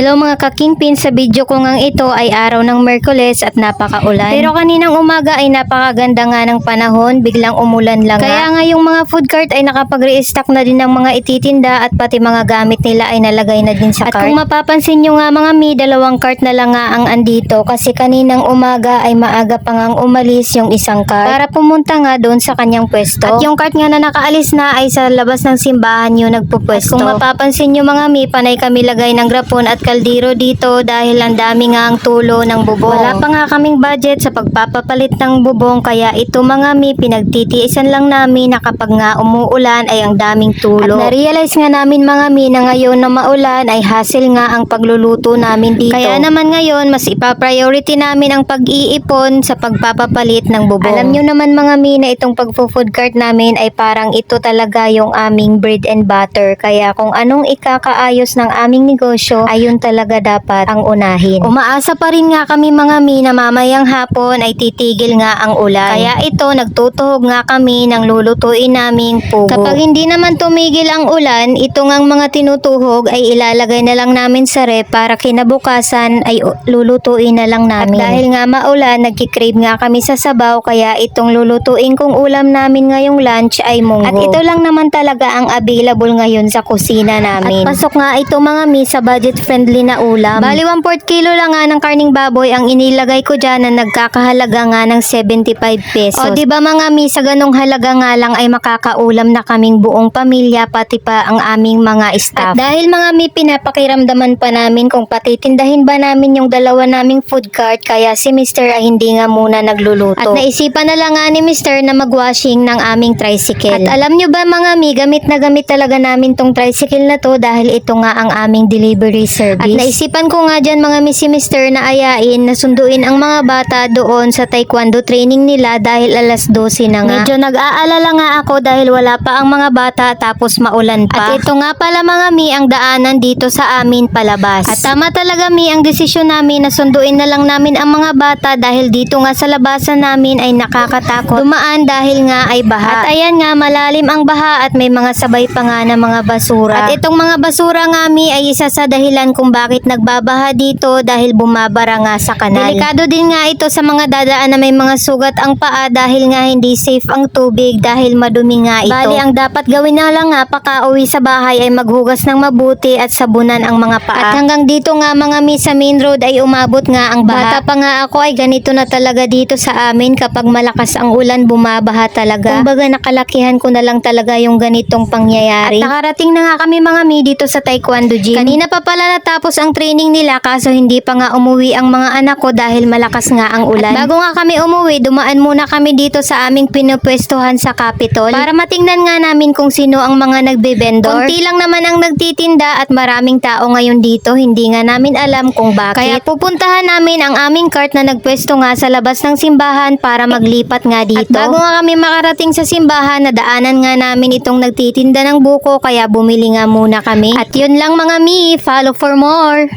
Hello mga kakingpin, sa video ko ngang ito ay araw ng Merkules at napakaulan. Pero kaninang umaga ay napakaganda nga ng panahon, biglang umulan lang Kaya nga yung mga food cart ay nakapag-restock na din ng mga ititinda at pati mga gamit nila ay nalagay na din sa At cart. kung mapapansin nyo nga mga mi, dalawang cart na lang nga ang andito kasi kaninang umaga ay maaga pa ngang umalis yung isang cart para pumunta nga doon sa kanyang pwesto. At yung cart nga na nakaalis na ay sa labas ng simbahan yung nagpupwesto. At kung mapapansin nyo mga mi, panay kami lagay ng grapon at kaldero dito dahil ang dami nga ang tulo ng bubong. Wala pa nga kaming budget sa pagpapapalit ng bubong kaya ito mga mi, pinagtitiisan lang namin na kapag nga umuulan ay ang daming tulo. At na-realize nga namin mga mi na ngayon na maulan ay hassle nga ang pagluluto namin dito. Kaya naman ngayon, mas ipa-priority namin ang pag-iipon sa pagpapapalit ng bubong. Alam nyo naman mga mi na itong pagpo-food cart namin ay parang ito talaga yung aming bread and butter. Kaya kung anong ikakaayos ng aming negosyo, ayun talaga dapat ang unahin. Umaasa pa rin nga kami mga mi na mamayang hapon ay titigil nga ang ulan. Kaya ito, nagtutuhog nga kami ng lulutuin naming pugo. Kapag hindi naman tumigil ang ulan, ito ngang mga tinutuhog ay ilalagay na lang namin sa rep para kinabukasan ay lulutuin na lang namin. At dahil nga maulan, nagkikrave nga kami sa sabaw kaya itong lulutuin kong ulam namin ngayong lunch ay munggo. At ito lang naman talaga ang available ngayon sa kusina namin. At pasok nga ito mga mi sa budget friendly na ulam. Bali 1 4 kilo lang nga ng karning baboy ang inilagay ko dyan na nagkakahalaga nga ng 75 pesos. O di ba mga mi sa ganong halaga nga lang ay makakaulam na kaming buong pamilya pati pa ang aming mga staff. At dahil mga mi pinapakiramdaman pa namin kung patitindahin ba namin yung dalawa naming food cart kaya si Mr. ay hindi nga muna nagluluto. At naisipan na lang nga ni Mr. na magwashing ng aming tricycle. At alam nyo ba mga mi, gamit na gamit talaga namin tong tricycle na to dahil ito nga ang aming delivery service. At naisipan ko nga dyan mga mi si Mr. na ayain na sunduin ang mga bata doon sa taekwondo training nila dahil alas 12 na nga. Medyo nag-aalala nga ako dahil wala pa ang mga bata tapos maulan pa. At ito nga pala mga mi ang daanan dito sa amin palabas. At tama talaga mi ang desisyon namin na sunduin na lang namin ang mga bata dahil dito nga sa labasan namin ay nakakatakot. Dumaan dahil nga ay baha. At ayan nga malalim ang baha at may mga sabay pa nga na mga basura. At itong mga basura nga mi ay isa sa dahilan kung bakit nagbabaha dito dahil bumabara nga sa kanal. Delikado din nga ito sa mga dadaan na may mga sugat ang paa dahil nga hindi safe ang tubig dahil madumi nga ito. Bali ang dapat gawin na lang nga paka uwi sa bahay ay maghugas ng mabuti at sabunan ang mga paa. At hanggang dito nga mga mi sa main road ay umabot nga ang baha. Bata pa nga ako ay ganito na talaga dito sa amin kapag malakas ang ulan bumabaha talaga. Kumbaga nakalakihan ko na lang talaga yung ganitong pangyayari. At nakarating na nga kami mga mi dito sa Taekwondo Gym. Kanina pa pala natapos ang training nila kaso hindi pa nga umuwi ang mga anak ko dahil malakas nga ang ulan. At bago nga kami umuwi, dumaan muna kami dito sa aming pinupwestuhan sa Capitol para matingnan nga namin kung sino ang mga nagbe-vendor. Konti lang naman ang nagtitinda at maraming tao ngayon dito, hindi nga namin alam kung bakit. Kaya pupuntahan namin ang aming cart na nagpwesto nga sa labas ng simbahan para maglipat nga dito. At bago nga kami makarating sa simbahan, nadaanan nga namin itong nagtitinda ng buko kaya bumili nga muna kami. At yun lang mga mi, follow for more.